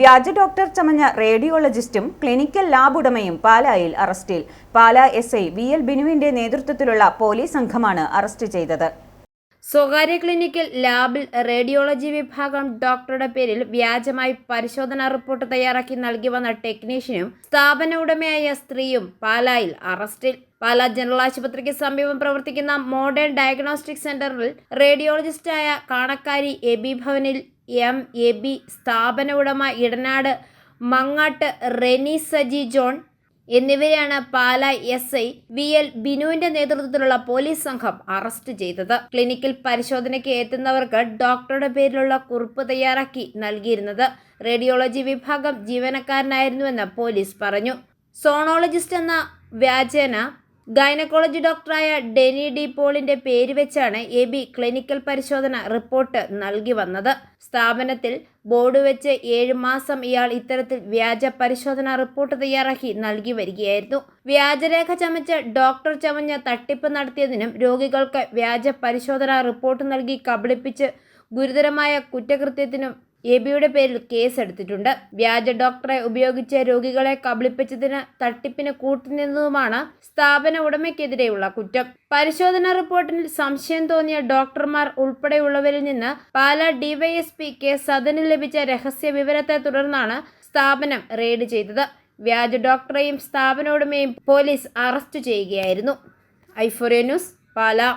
വ്യാജ ഡോക്ടർ ചമഞ്ഞ റേഡിയോളജിസ്റ്റും ക്ലിനിക്കൽ ലാബ് ഉടമയും പാലായിൽ അറസ്റ്റിൽ. Pala S I V L ബിനുവിന്റെ നേതൃത്വത്തിലുള്ള പോലീസ് സംഘമാണ് അറസ്റ്റ് ചെയ്തത്. സ്വകാര്യ ക്ലിനിക്കൽ ലാബിൽ റേഡിയോളജി വിഭാഗം ഡോക്ടറുടെ പേരിൽ വ്യാജമായി പരിശോധനാ റിപ്പോർട്ട് തയ്യാറാക്കി നൽകി വന്ന ടെക്നീഷ്യനും സ്ഥാപന ഉടമയായ സ്ത്രീയും പാലായിൽ അറസ്റ്റിൽ. പാലാ ജനറൽ ആശുപത്രിക്ക് സമീപം പ്രവർത്തിക്കുന്ന മോഡേൺ ഡയഗ്നോസ്റ്റിക് സെന്ററിൽ റേഡിയോളജിസ്റ്റായ കാണക്കാരി എബി ഭവനിൽ എം. എ. ബി. സ്ഥാപന ഉടമ ഇടനാട് മങ്ങാട്ട് റെനി സജി ജോൺ എന്നിവരെയാണ് Pala S. I. V. L. ബിനുവിന്റെ നേതൃത്വത്തിലുള്ള പോലീസ് സംഘം അറസ്റ്റ് ചെയ്തത്. ക്ലിനിക്കിൽ പരിശോധനയ്ക്ക് എത്തുന്നവർക്ക് ഡോക്ടറുടെ പേരിലുള്ള കുറിപ്പ് തയ്യാറാക്കി നൽകിയിരുന്നത്. റേഡിയോളജി വിഭാഗം ജീവനക്കാരനായിരുന്നുവെന്ന് പോലീസ് പറഞ്ഞു. സോണോളജിസ്റ്റ് എന്ന വ്യാജേന ഗൈനക്കോളജി ഡോക്ടറായ ഡെനി ഡി പോളിന്റെ പേര് വെച്ചാണ് എ ബി ക്ലിനിക്കൽ പരിശോധന റിപ്പോർട്ട് നൽകി വന്നത്. സ്ഥാപനത്തിൽ ബോർഡ് വെച്ച് ഏഴ് മാസം ഇയാൾ ഇത്തരത്തിൽ വ്യാജ പരിശോധന റിപ്പോർട്ട് തയ്യാറാക്കി നൽകി വരികയായിരുന്നു. വ്യാജരേഖ ചമച്ച് ഡോക്ടർ ചമഞ്ഞ് തട്ടിപ്പ് നടത്തിയതിനും രോഗികൾക്ക് വ്യാജ പരിശോധന റിപ്പോർട്ട് നൽകി കബളിപ്പിച്ച് ഗുരുതരമായ കുറ്റകൃത്യത്തിനും എ ബിയുടെ പേരിൽ കേസെടുത്തിട്ടുണ്ട്. വ്യാജ ഡോക്ടറെ ഉപയോഗിച്ച രോഗികളെ കബളിപ്പിച്ചതിന് തട്ടിപ്പിന് കൂട്ടുനിന്നതുമാണ് സ്ഥാപന ഉടമയ്ക്കെതിരെയുള്ള കുറ്റം. പരിശോധനാ റിപ്പോർട്ടിൽ സംശയം തോന്നിയ ഡോക്ടർമാർ ഉൾപ്പെടെയുള്ളവരിൽ നിന്ന് പാലാ ഡിവൈഎസ്പി കെ സദനിൽ ലഭിച്ച രഹസ്യ വിവരത്തെ തുടർന്നാണ് സ്ഥാപനം റെയ്ഡ് ചെയ്തത്. വ്യാജ ഡോക്ടറെയും സ്ഥാപന ഉടമയും പോലീസ് അറസ്റ്റ് ചെയ്യുകയായിരുന്നു. ഐഫോറിയ ന്യൂസ് പാലാ.